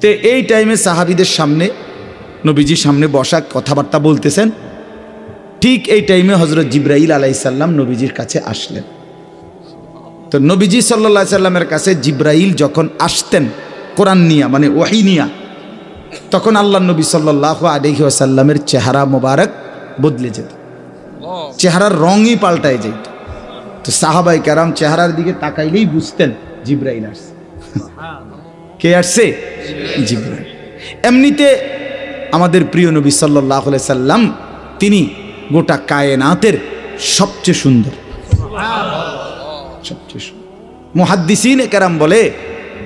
তো এই টাইমে সাহাবিদের সামনে, নবীজির সামনে বসা কথাবার্তা বলতেছেন। ঠিক এই টাইমে হজরত জিব্রাইল আলাইসাল্লাম নবীজির কাছে আসলেন। তো নবীজি সাল্লা সাল্লামের কাছে জিব্রাইল যখন আসতেন, কোরআন নিয়া মানে ওয়াহি নিয়া, তখন আল্লাহ নবী সাল্লাহ আলহি আসাল্লামের চেহারা মোবারক বদলে যেত। চেহারার রঙই পাল্টায় যেত। তো সাহাবাই কারাম চেহারার দিকে তাকাইলেই বুঝতেন জিব্রাইল আসছে। কে আসছে জিব্রাইল। এমনিতে আমাদের প্রিয় নবী সাল্লাহ সাল্লাম, তিনি গোটা কায়নাতের সবচেয়ে সুন্দর। সবচেয়ে সুন্দর। মুহাদ্দিসিন কেরাম বলে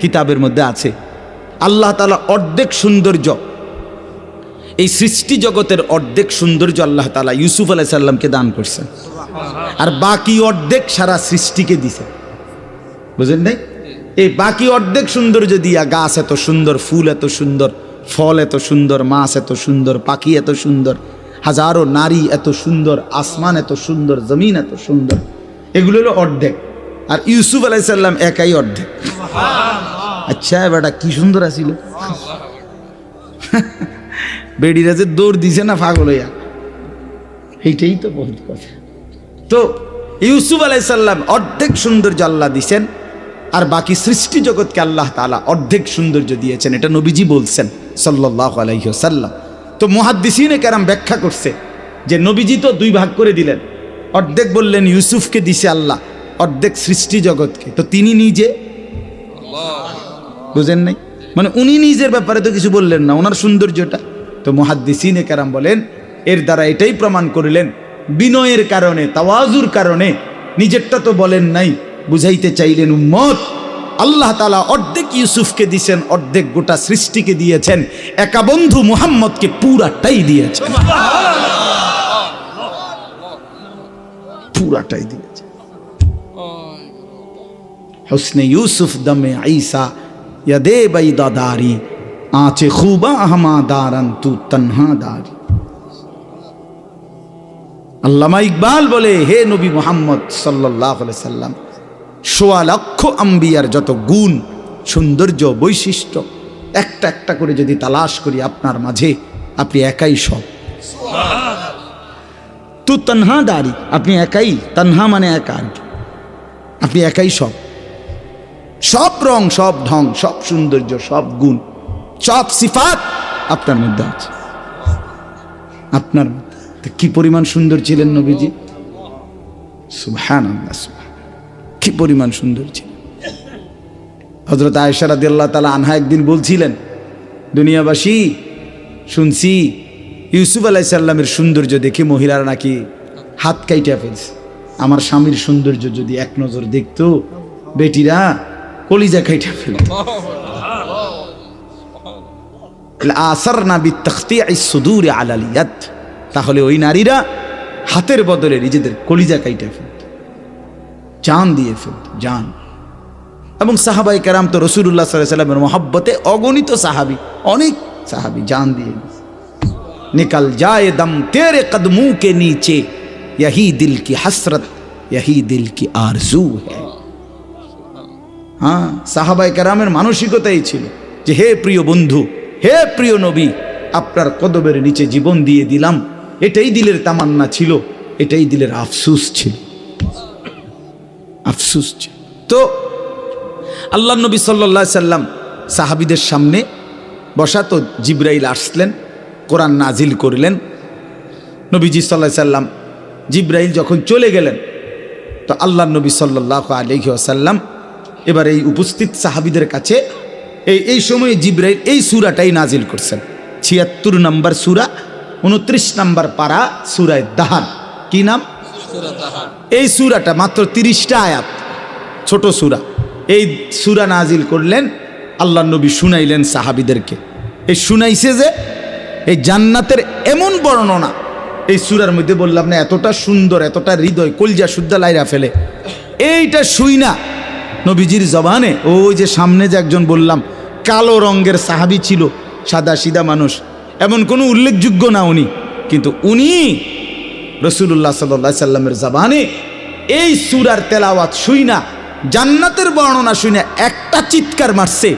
কিতাবের মধ্যে আছে, আল্লাহ তালা অর্ধেক সৌন্দর্য, এই সৃষ্টি জগতের অর্ধেক সৌন্দর্য আল্লাহ তালা ইউসুফ আলাই সাল্লামকে দান করছেন। আর বাকি অর্ধেক সারা সৃষ্টিকে দিছে। বুঝলেন নাই? এই বাকি অর্ধেক সৌন্দর্য দিয়া গাছ এত সুন্দর, ফুল এত সুন্দর, ফল এত সুন্দর, মাছ এত সুন্দর, পাখি এত সুন্দর, হাজারো নারী এত সুন্দর, আসমান এত সুন্দর, জমিন এত সুন্দর, এগুলো হলো অর্ধেক। আর ইউসুফ আলাইসাল্লাম একাই অর্ধেক। আচ্ছা বেটা, কি সুন্দর আছিল। বেডিরা যে দৌড় দিছে না পাগল হইয়া? এইটাই তো বহুত কথা। তো ইউসুফ আলাইসাল্লাম অর্ধেক সৌন্দর্য আল্লাহ দিছেন আর বাকি সৃষ্টি জগৎকে আল্লাহ তালা অর্ধেক সৌন্দর্য দিয়েছেন এটা নবীজি বলছেন সাল্লাহ আলাইসাল্লাম তো মহাদ্দিসিনে কেরাম ব্যাখ্যা করছে যে নবীজি তো দুই ভাগ করে দিলেন অর্ধেক বললেন ইউসুফকে দিছে আল্লাহ অর্ধেক সৃষ্টি জগৎকে। তো তিনি নিজে? বুঝেন নাই? মানে উনি নিজের ব্যাপারে তো কিছু বললেন না ওনার সৌন্দর্যটা। তো মহাদ্দিসিনে কেরাম বলেন এর দ্বারা এটাই প্রমাণ করিলেন বিনয়ের কারণে তাওয়াজুর কারণে নিজেরটা তো বলেন নাই। বুঝাইতে চাইলেন, উম্মত, আল্লাহ তালা অর্ধেক ইউসুফকে দিয়েছেন অর্ধেক গোটা সৃষ্টিকে দিয়েছেন। একা বন্ধু মুহাম্মদকে পুরাটাই দিয়েছেন। পুরাটাই দিয়েছে হসনে ইউসুফ দমে আইসা ইয়াদে বাই দাদারি আছে খুবা আহমা দারান তু তন্হা দারি আল্লামা ইকবাল বলে, হে নবী মোহাম্মদ সাল্লাহ সাল্লাম সোয়া লক্ষ আম্বিয়ার যত গুণ, সৌন্দর্য, বৈশিষ্ট্য, একটা একটা করে যদি তালাশ করি আপনার মাঝে, আপনি একাই সব। তু তন্হা দাঁড়ি আপনি একাই, তন্হা মানে একা আপনি একাই সব। সব রং, সব ঢং, সব সৌন্দর্য, সব গুণ, সব সিফাত আপনার মধ্যে আছে। আপনার কি পরিমাণ সুন্দর ছিলেন নবীজি? সুবহান কি পরিমাণ সুন্দর ছিলেন হজরত আয়সা রাদি আল্লাহ তালা আনহা একদিন বলছিলেন, দুনিয়াবাসী, শুনছি ইউসুফ আলাই সাল্লামের সৌন্দর্য দেখে মহিলারা নাকি হাত কাইটা ফেলছে। আমার স্বামীর সৌন্দর্য যদি এক নজর দেখতো, বেটিরা কলিজা খাইটা ফেলত। আসার না বিত্তখতি সুদূরে আলালিয়াত তাহলে ওই নারীরা হাতের বদলে নিজেদের কলিজা কাইটা ফেলত। জান দিয়ে ফেলত জান এবং সাহাবাই কারাম তো রসুল্লাহ সাল্লামের মহব্বতে অগণিত সাহাবি অনেক সাহাবি জান দিয়ে দিয়েছে। निकल जाए दम तेरे कदमों के नीचे यही दिल की हसरत यही दिल की आरजू है হ্যাঁ সাহাবাই কারামের মানসিকতাই ছিল যে হে প্রিয় বন্ধু হে প্রিয় নবী আপনার কদবের নিচে জীবন দিয়ে দিলাম এটাই দিলের তামান্না ছিল এটাই দিলের আফসুস ছিল আফসুস তো আল্লাহ নবী সাল্লা সাল্লাম সাহাবিদের সামনে বসা তো জিব্রাইল আসলেন, কোরআন নাজিল করলেন। নবীজি সাল্লাহ সাল্লাম জিব্রাইল যখন চলে গেলেন, তো আল্লাহ নবী সাল্লাহ আলহি আসাল্লাম এবার এই উপস্থিত সাহাবিদের কাছে এই এই সময়ে জিব্রাইল এই সুরাটাই নাজিল করছেন। ছিয়াত্তর নম্বর সুরা, উনত্রিশ নম্বর পারা সুরায় দাহান। কি নাম? এই সুরাটা মাত্র তিরিশটা আয়াত, ছোট সুরা। এই সুরা নাজিল করলেন আল্লাহ নবী শুনাইলেন সাহাবিদেরকে। এই শুনাইছে যে, এই জান্নাতের এমন বর্ণনা, এই সুরার মধ্যে বললাম না, এতটা সুন্দর, এতটা হৃদয়, কলজা শুদ্ধা লাইরা ফেলে। এইটা শুই না। নবীজির জবানে ওই যে সামনে যে একজন বললাম, কালো রঙের সাহাবি ছিল, সাদা সিদা মানুষ। এমন কোনো উল্লেখযোগ্য না উনি, কিন্তু উনি রসুল্লাহ সাল্লা সাল্লামের জবানে এই সুরার তেলাওয়াত শুই না জান্নাতের বর্ণনা শুই না একটা চিৎকার মারছে।